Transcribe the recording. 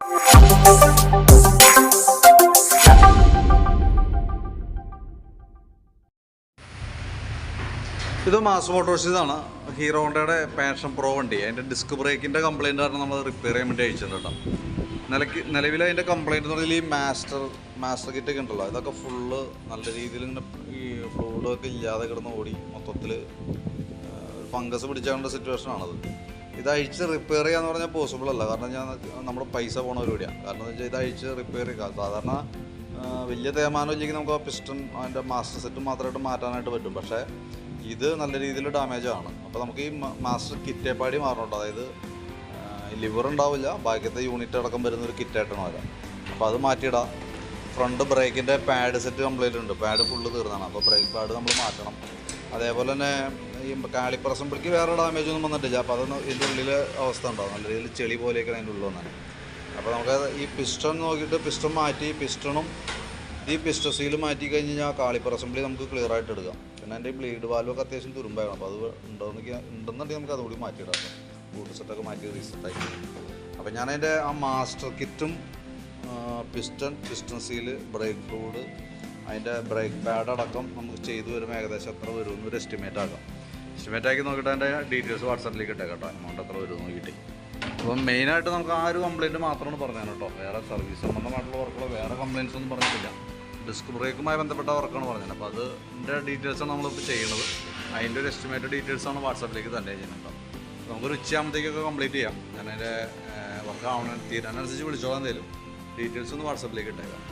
ഇത് മാസ് മോട്ടോഴ്സിന്നാണ് ഹീറോ ഹോണ്ടയുടെ പാഷൻ പ്രോ വണ്ടി. അതിന്റെ ഡിസ്ക് ബ്രേക്കിന്റെ കംപ്ലയിന്റ് കാരണം നമ്മൾ റിപ്പയർ ചെയ്യാൻ വേണ്ടി അയച്ചിട്ടുണ്ട് കേട്ടോ. നിലയ്ക്ക് നിലവിൽ അതിന്റെ കംപ്ലയിന്റ് എന്ന് പറഞ്ഞാൽ ഈ മാസ്റ്റർ മാസ്റ്റർ കിറ്റ് ഒക്കെ ഉണ്ടല്ലോ. ഇതൊക്കെ ഫുള്ള് നല്ല രീതിയിൽ ഇങ്ങനെ ഈ ഫ്ലൂഡൊക്കെ ഇല്ലാതെ കിടന്ന് ഓടി മൊത്തത്തിൽ ഫംഗസ് പിടിച്ചാണ്ട സിറ്റുവേഷൻ ആണത്. ഇത് അഴിച്ച് റിപ്പയർ ചെയ്യാന്ന് പറഞ്ഞാൽ പോസിബിൾ അല്ല. കാരണം ഞാൻ നമ്മുടെ പൈസ പോണ പരിപാടിയാണ് കാരണം എന്ന് വെച്ചാൽ ഇത് അഴിച്ച് റിപ്പയർ ചെയ്യുക സാധാരണ വലിയ തേമാനം ഇല്ലെങ്കിൽ നമുക്ക് ആ പിസ്റ്റൺ അതിന്റെ മാസ്റ്റർ സെറ്റ് മാത്രമായിട്ട് മാറ്റാനായിട്ട് പറ്റും. പക്ഷേ ഇത് നല്ല രീതിയിൽ ഡാമേജ് ആണ്. അപ്പോൾ നമുക്ക് ഈ മാസ്റ്റർ കിറ്റേപ്പാടി മാറണുണ്ട്. അതായത് ലിവർ ഉണ്ടാവില്ല. ബാക്കിയത്തെ യൂണിറ്റ് അടക്കം വരുന്ന ഒരു കിറ്റായിട്ടാണ് വരാം. അപ്പോൾ അത് മാറ്റിയിടാം. ഫ്രണ്ട് ബ്രേക്കിന്റെ പാഡ് സെറ്റ് കംപ്ലീറ്റ് ഉണ്ട്. പാഡ് ഫുള്ള് തീർന്നാണ് അപ്പോൾ ബ്രേക്ക് പാഡ് നമ്മൾ മാറ്റണം. അതേപോലെ തന്നെ ഈ അസംബ്ലിക്ക് വേറെ ഡാമേജ് ഒന്നും വന്നിട്ടില്ല. അപ്പോൾ അതൊന്ന് ഇതിന്റെ ഉള്ളിൽ അവസ്ഥ ഉണ്ടാവും നല്ല രീതിയിൽ ചെളി പോലെയൊക്കെ അതിന്റെ ഉള്ളിൽ വന്നാൽ അപ്പോൾ നമുക്ക് ഈ പിസ്റ്റൺ നോക്കിയിട്ട് പിസ്റ്റൺ മാറ്റി പിസ്റ്റണും ഈ പിസ്റ്റൺ സീൽ മാറ്റി കഴിഞ്ഞ് കഴിഞ്ഞാൽ കാളിപ്പർ അസംബ്ലി നമുക്ക് ക്ലിയർ ആയിട്ട് എടുക്കാം. പിന്നെ എന്റെ ബ്ലീഡ് വാൽവ് വാൽവൊക്കെ അത്യാവശ്യം തുരുമ്പായിരുന്നു. അപ്പോൾ അത് ഉണ്ടോയെന്നൊക്കെ ഉണ്ടെന്നുണ്ടെങ്കിൽ നമുക്ക് അതുകൂടി മാറ്റിയിടാം. ബൂട്ട് സെറ്റൊക്കെ മാറ്റി റീസെറ്റായി അപ്പോൾ ഞാൻ അതിന്റെ ആ master കിറ്റും piston piston seal brake fluid അതിന്റെ ബ്രേക്ക് പാഡ് അടക്കം നമുക്ക് ചെയ്തു വരുമ്പോൾ ഏകദേശം എത്ര വരുമെന്ന് ഒരു എസ്റ്റിമേറ്റ് ആക്കാം. എസ്റ്റിമേറ്റ് ആക്കി നോക്കിയിട്ട് അതിന്റെ ഡീറ്റെയിൽസ് വാട്സാപ്പിലേക്ക് ഇട്ടേ കേട്ടോ. എമൗണ്ട് എത്ര വരും നോക്കിയിട്ട്. അപ്പം മെയിനായിട്ട് നമുക്ക് ആ ഒരു കംപ്ലയിന്റ് മാത്രമാണ് പറഞ്ഞത് കേട്ടോ. വേറെ സർവീസ് സംബന്ധമായിട്ടുള്ള വർക്കുകളോ വേറെ കംപ്ലയിൻസ് ഒന്നും പറഞ്ഞിട്ടില്ല. ഡിസ്ക് ബ്രേക്കുമായി ബന്ധപ്പെട്ട വർക്കാണ് പറഞ്ഞത്. അപ്പോൾ അതിന്റെ ഡീറ്റെയിൽസാണ് നമ്മളിപ്പോൾ ചെയ്യുന്നത്. അതിന്റെ ഒരു എസ്റ്റിമേറ്റ് ഡീറ്റെയിൽസാണ് വാട്സാപ്പിലേക്ക് തന്നെ ചെയ്യുന്നുണ്ടോ നമുക്കൊരു ഉച്ചയാകുമ്പോഴത്തേക്കൊക്കെ കംപ്ലീറ്റ് ചെയ്യാം. ഞാൻ അതിന്റെ വർക്ക് ആവണം തീരാനനുസരിച്ച് വിളിച്ചോളാം തരും ഡീറ്റെയിൽസ് ഒന്ന് വാട്സാപ്പിലേക്ക് ഇട്ടേക്കാം.